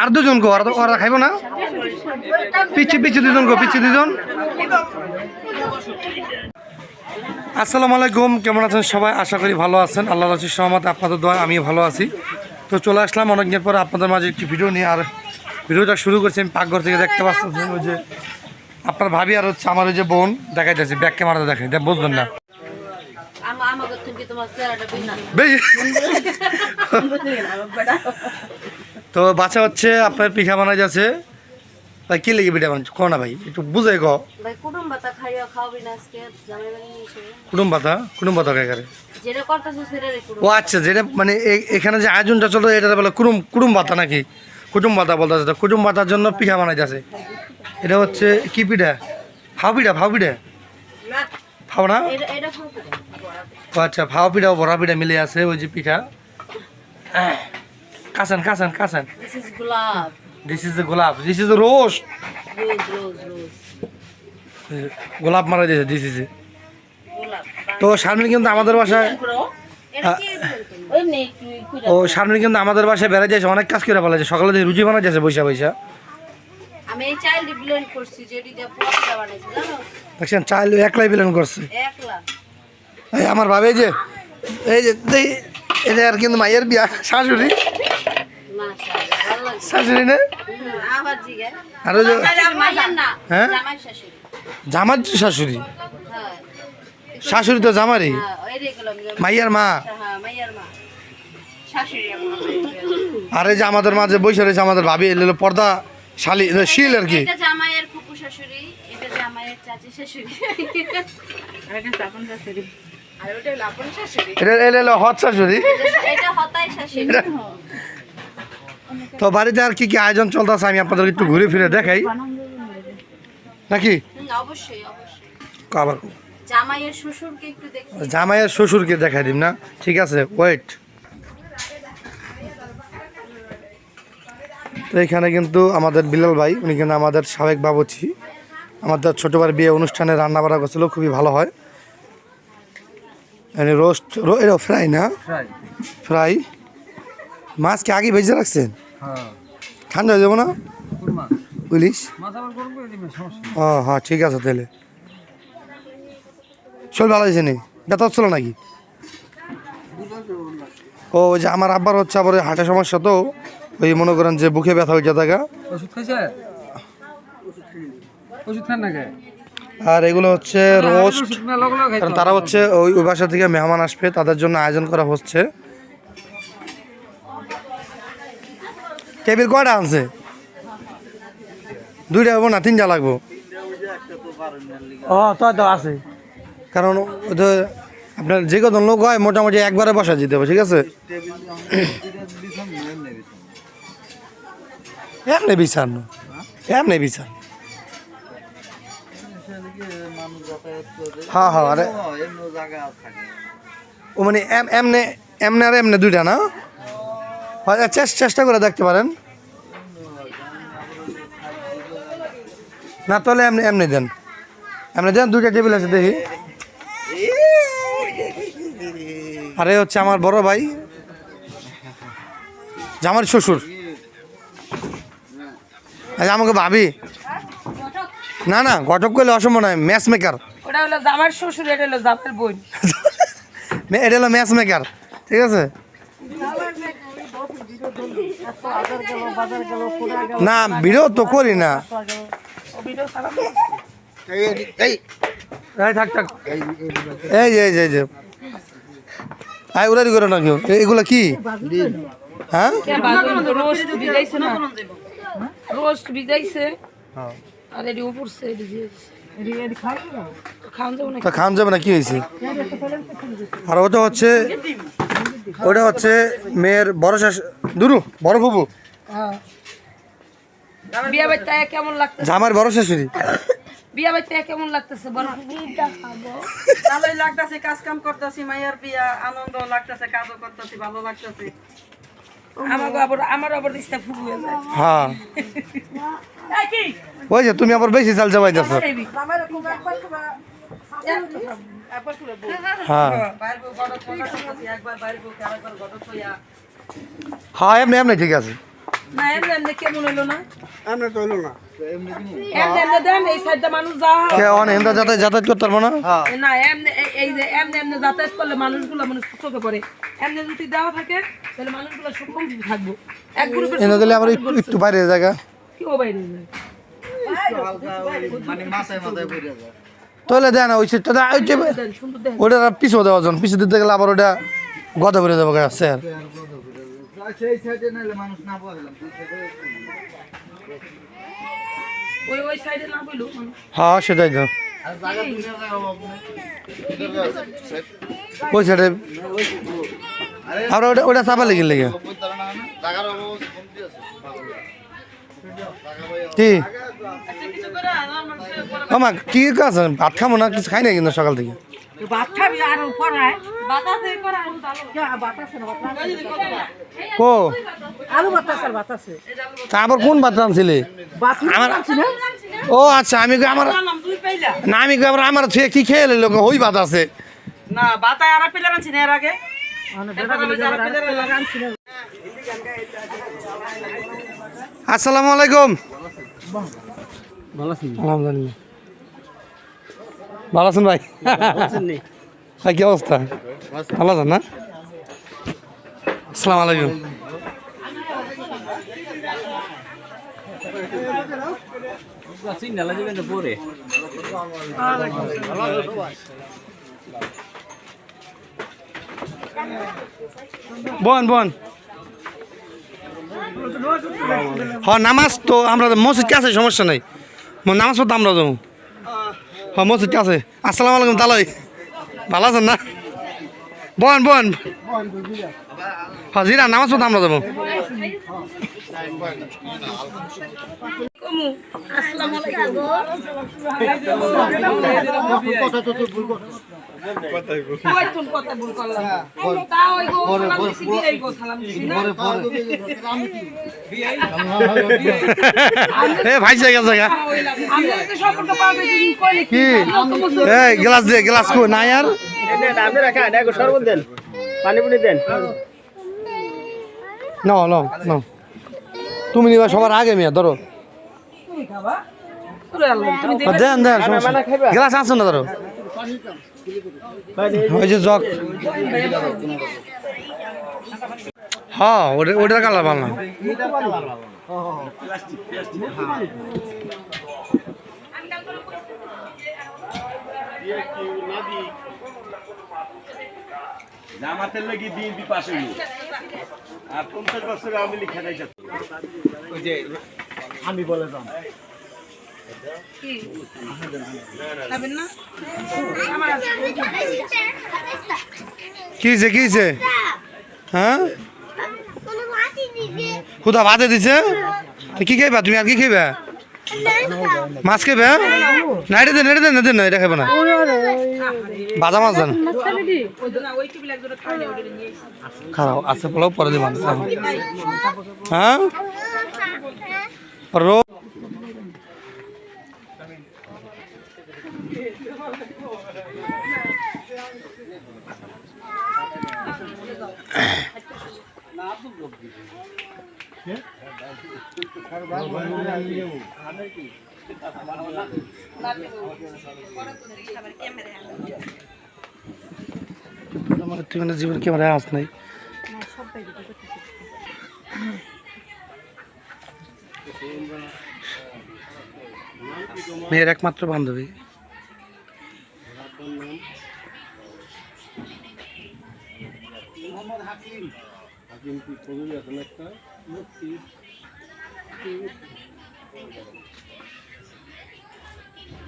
আর দুজন গো আর ওরা খাইব না? পিছি পিছি দুজন গো পিছি দুজন? আসসালামু আলাইকুম, কেমন আছেন সবাই? আশা করি ভালো আছেন। আল্লাহ রাসুল সহমত আপনাদের দোয়া আমি ভালো আছি। তো চলে আসলাম অনেকদিন পর আপনাদের মাঝে একটি ভিডিও নিয়ে। আর ভিডিওটা শুরু করছি, আমি পাকঘর থেকে দেখতে পাচ্ছেন ওই যে আপনার ভাবি আর হচ্ছে আমার ওই যে বোন দেখাই যাচ্ছে ব্যাক ক্যামেরাতে দেখাই দেখ বুঝবেন না। তো বাচ্চা হচ্ছে আপনার পিঠা বানাই যাচ্ছে। ভাই কি লেগে পিঠা বানাচ্ছে কো না ভাই একটু বুঝে গ কুটুম খাইয়া খাওয়াবি না আজকে? পাতা কুটুম পাতা কাকারে যেটা করতেছো সেটা রে কুটুম ও আচ্ছা যেটা মানে এখানে যে আয়োজনটা চলো এটা বলে কুটুম কুটুম পাতা নাকি? কুটুম পাতা বলতে কুটুম পাতার জন্য পিঠা বানাই যাচ্ছে এটা হচ্ছে কি পিঠা ফাও পিঠা ফাও পিঠা না আচ্ছা ফাও পিঠা ও বড়া পিঠা মিলে আছে ওই যে পিঠা। কাসান কাসান কাসান দিস ইজ দ্য গোলাপ। This is the roast rose rose rose গোলাপ মারা দিয়েছে দিস ইজ তো শারমিন কিন্তু আমাদের বাসায় ও শারমিন কিন্তু আমাদের বাসায় বেড়ে যাচ্ছে অনেক কাজ করে ফেলেছে সকালে দিয়ে রুটি বানা যাচ্ছে বৈশা বৈশা। আমি এই চাইল্ড ব্লেন্ড করছি যেটি দিয়ে পোস্টটা বানাইছি জানো? দেখছেন চাইল একলাই বিলেন করছে। একলা। এই আমার ভাবে যে এই যে এই এটা আর কিন্তু মায়ের বিয়া শাশুড়ি। মাশাআল্লাহ ভালো লাগছে শাশুড়ি না? আবার জিগে আর ওই যে না হ্যাঁ? জামাই শাশুড়ি। জামার শাশুড়ি। হ্যাঁ। শাশুড়ি তো জামারই। হ্যাঁ মাইয়ার মা। হ্যাঁ আর যে আমাদের মাঝে বৈশা রয়েছে আমাদের ভাবি এলো পর্দা শালি শিল আর কি। এটা জামাইয়ের ফুপু শাশুড়ি এটা জামাইয়ের চাচি শাশুড়ি। আর এটা চাপন শাশুড়ি। আর ওটা হলো শাশুড়ি। এটা এলো এলো হট শাশুড়ি। এটা হতাই শাশুড়ি। তো বাড়িতে আর কি কি আয়োজন চলতেছে আমি আপনাদের একটু ঘুরে ফিরে দেখাই। নাকি? হুম, অবশ্যই অবশ্যই। আবার জামাইয়ের শ্বশুরকে একটু দেখি। জামাইয়ের শ্বশুরকে দেখাই দিম না। ঠিক আছে ওয়েট তো এখানে কিন্তু আমাদের বিলাল ভাই উনি কিন্তু আমাদের সাবেক বাবুচি আমাদের ছোটোবার বিয়ে অনুষ্ঠানে রান্না বান্না করছিল খুবই ভালো হয়। এখানে রোস্ট এটা ফ্রাই না? ফ্রাই মাছ কি আগে ভেজে রাখছেন? ঠান্ডা হয়ে যাব না? পুলিশ? ও হ্যাঁ ঠিক আছে তাহলে। শরীর ভালো হয়েছে নি? ব্যথা হচ্ছিল নাকি? ও ওই যে আমার আব্বার হচ্ছে আবার ওই হার্টের সমস্যা তো। ওই মনে করেন যে বুকে ব্যথা হয়ে থাকা। ওষুধ খাইছে? ওষুধ খান নাকি? আর এগুলো হচ্ছে রোস্ট না কারণ তারা হচ্ছে ওই ওই বাসা থেকে মেহমান আসবে তাদের জন্য আয়োজন করা হচ্ছে। টেবিল কয়টা আনছে? দুইটা হব না তিনটা লাগবো? ও তো তো আছে। কারণ ওই তো আপনার যে কজন লোক হয় মোটামুটি একবারে বসা যেতে হবে ঠিক আছে? এমনি বিছান এমনি বিছান হ্যাঁ হ্যাঁ আরে। ও মানে এম, এমনে এমনে আর এমনে দুইটা না? হয় চেষ্টা চেষ্টা করে দেখতে পারেন। না, তাহলে এমনি এমনি দেন। এমনি দেন, দুইটা টেবিল আছে, দেখি। আরে, হচ্ছে আমার বড় ভাই। যে আমার শ্বশুর। আচ্ছা, আমাকে ভাবি। না না ঘটক করলে অসম্ভব নয় ম্যাচ মেকার ওটা হলো জামার শ্বশুর এটা হলো জামার বোন। এটা হলো ম্যাচ মেকার ঠিক আছে? না ভিডিও তো করি না। এই থাক থাক। এই যে এই যে এই যে। আই উড়ারি করে না কেউ। এগুলা কি? হ্যাঁ? রোস্ট ভিজাইছে। ভিজাইছে আর এটি উপরছে এটি যাব? না তা খান যাবে না কি হয়েছে? আর ওটা হচ্ছে ওটা হচ্ছে মেয়ের বড় শাশ দুরু বড় ফুবু হ্যাঁ। বিয়া বাড়িতে কেমন লাগতেছে? জামার বড় শাশুড়ি। বিয়া বাড়িতে কেমন লাগতেছে? ভালোই লাগতেছে কাজ কাম করতেছি মায়ের বিয়া আনন্দ লাগতেছে কাজও করতেছি ভালো লাগতেছে। ওই যে তুমি আবার বেশি চাল একবার খুব হ্যাঁ। হ্যাঁ এমনি এমনি ঠিক আছে। না এমনি এমনি কেমন হলো না? এমনি তো হলো যা কে অন হেন্দা যাতায়াত যাতায়াত করতে পারব না? না এমনি এই- এই যে এমনি এমনি যাতায়াত করলে মানুষগুলো মানুষ চোখে পড়ে। এমনি যদি দেওয়া থাকে তাহলে মানুষগুলো সক্ষম থাকব। এক গ্রুপের এনে দিলে আবার একটু একটু বাইরে জায়গা। কি ও বাইরে যায়? তাহলে দেয় না ওই সিটটা ওই যে দেন, ওটা পিছু দেওয়া জন পিছু দিতে গেলে আবার ওটা গদা করে দেবো স্যার সাইডে না মানুষ হ্যাঁ সেটাই তো। ওই সাইডে। আর ওটা ওটা চাপা লেগে লেগে। কি? আমার কি কাজ ভাত খাব না কিছু খাই না কিন্তু সকাল থেকে। ভাত খাবি আর পড়ায়। বাতাসে করা আলু ভালো বাতাসে না বাতাসে ও আলু বাতাসে আর বাতাসে। তা আবার কোন ভাত রাঁধছিলে আমার ও আচ্ছা আমি আমার না আমি কই আবার আমার কি খেয়ে এলো ওই ভাত আছে না বাতায় আর পেলে আনছি না এর আগে। আসসালামু আলাইকুম। ভালো আছেন আলহামদুলিল্লাহ। ভালো আছেন ভাই? ভাই কি অবস্থা? ভালো আছেন না? আসসালামু আলাইকুম। বোন বোন। হ নামাজ তো আমরা মসজিদ আছে? সমস্যা নাই। নামাজ পড়তে আমরা যাব। হ মসজিদ আছে? আসসালামু আলাইকুম, তালাই। ভালো আছেন না? বন বন। হ জিরা নামাজ পড়তে আমরা যাব। গ্লাস দে গ্লাস কো না আর আপনি এক শরবত দেন। পানি পুনি দেন। নাও নাও নাও। তুমি নিবা সবার আগে মেয়ে ধরো। দেন দেন গ্লাস আছে না ধরো। ওই যে জগ। হ্যাঁ ওটা ওটার কালার ভালো না। জামাতের লাগি বিএনপি পাশে আর পঞ্চাশ বছর আওয়ামী লীগ খেলাই যাচ্ছে খাবেন না? কি হয়েছে কি হয়েছে হ্যাঁ? খুদা ভাতে দিছে? কি খাইবা? তুমি আর কি খাইবা? মাছ খাইবা? না এটা দেন এটা দেন দেন এটা খাইবা না। ভাজা মাছ দেন। খারাপ আছে পোলাও, পরে দেবেন হ্যাঁ? রো আমার তুই মানে জীবন ক্যামেরায় আস নাই। মেয়ের একমাত্র বান্ধবী। হাকিম। হাকিম কি আছে একটা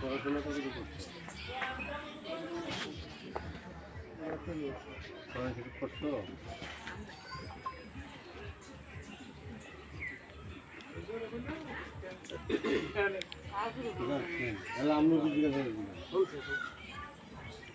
পড়াশোনা করে করছ? আমরা জিজ্ঞাসা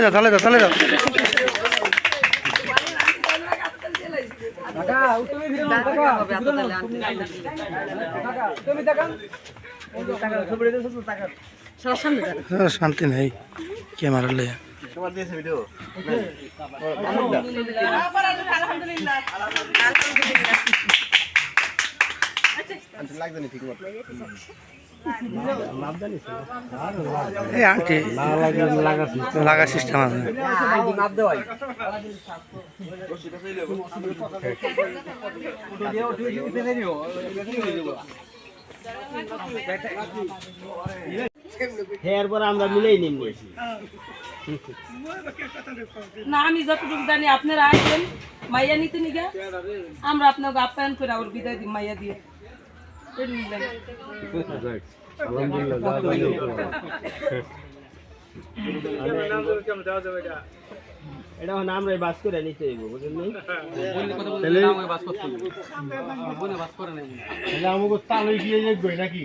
যাও তাহলে যাও তাহলে যাও হ্যাঁ, শান্তি নেই ক্যামেরা লইয়া তোমার দিয়েছে ভিডিও ঠিক মতো এই আন্টি লাগা সিস্টেম আছে। এরপর আমরা মিলেই নিন নিয়েছি। না আমি যতটুকু জানি আপনারা আসবেন মাইয়া নিতে নিগা। আমরা আপনাকে আপ্যায়ন করে আবার বিদায় দিই মাইয়া দিয়ে। জানি। এটা হন আমরা বাস করে নিতে হইব বুঝলেন নি তাহলে আমাকে তালে গিয়ে দেখবই নাকি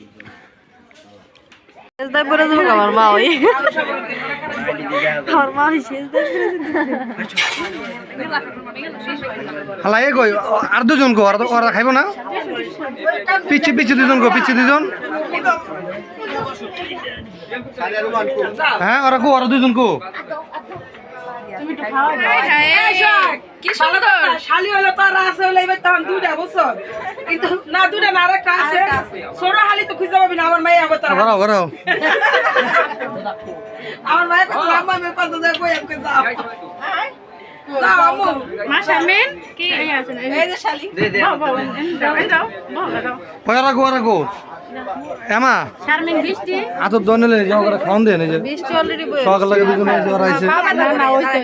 মা ওই হালা এ কই আর দুজন গো আর ওরা খাইব না পিছে পিছে দুজন গো পিছে দুজন হ্যাঁ ওরা কো আর দুজন কো শালি হলে তো আর আছে হলে এবার তখন দুইটা বছর। কিন্তু না দুইটা না আরেকটা আছে। ছোট হালি তো খুঁজে পাবি না আমার মাইয়া হবে তার আমার মায়ের কথা আম্মা আমি পাশে যাই কই আমাকে যাও। যাও আম্মু। এমা? শারমিন বৃষ্টি? আতো দন যাও করে খাওন দেন এই যে বৃষ্টি অলরেডি সকাল লাগে দুজন এসে আর আইছে। না না ওইছে